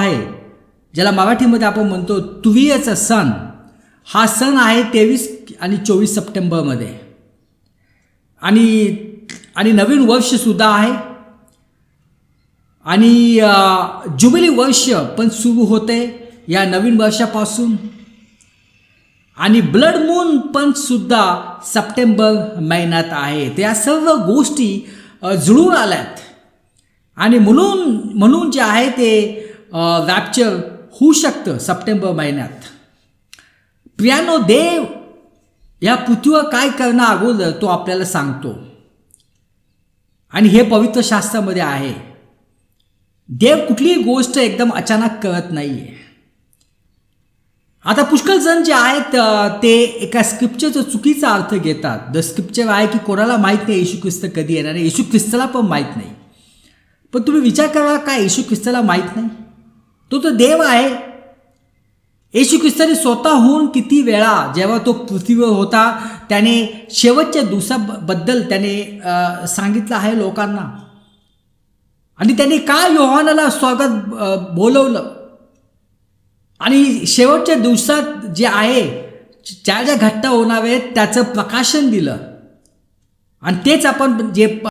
आहे. ज्याला मराठीमध्ये आपण म्हणतो तुवियाचा सण. हा सण आहे तेवीस आणि चोवीस सप्टेंबरमध्ये. आणि आणि नवीन वर्षसुद्धा आहे. आणि अ, जुबिली वर्ष पण सुरू होते या नवीन वर्षापासून. आणि ब्लड मून पण सुद्धा सप्टेंबर महिन्यात आहे. त्या सर्व गोष्टी जुळून जुळून आल्यात. आणि म्हणून म्हणून जे आहे ते रॅप्चर होऊ शकतं सप्टेंबर महिन्यात. प्रियानो देव या पृथ्वीवर काय करणं अगोदर तो आपल्याला सांगतो. आणि हे पवित्र शास्त्रामध्ये आहे. देव कुठलीही गोष्ट एकदम अचानक करत नाही आहे आता पुष्कळ जण जे आहेत ते एका स्क्रिप्चरचा चुकीचा अर्थ घेतात. द स्क्रिप्चर आहे की कोणाला माहीत नाही येशू ख्रिस्त कधी येणार आहे. येशू ख्रिस्ताला पण माहीत नाही. पण तुम्ही विचार करा काय येशू ख्रिस्ताला माहीत नाही? तो तर देव आहे. येशू ख्रिस्ताने स्वतःहून किती वेळा जेव्हा तो पृथ्वीवर होता त्याने शेवटच्या दिवसाबद्दल त्याने सांगितलं आहे लोकांना. आणि त्याने का योहानाला स्वागत बोलवलं? आणि शेवटच्या दिवसात जे आहे ज्या ज्या घटना होणार आहेत त्याचं प्रकाशन दिलं. आणि तेच आपण जे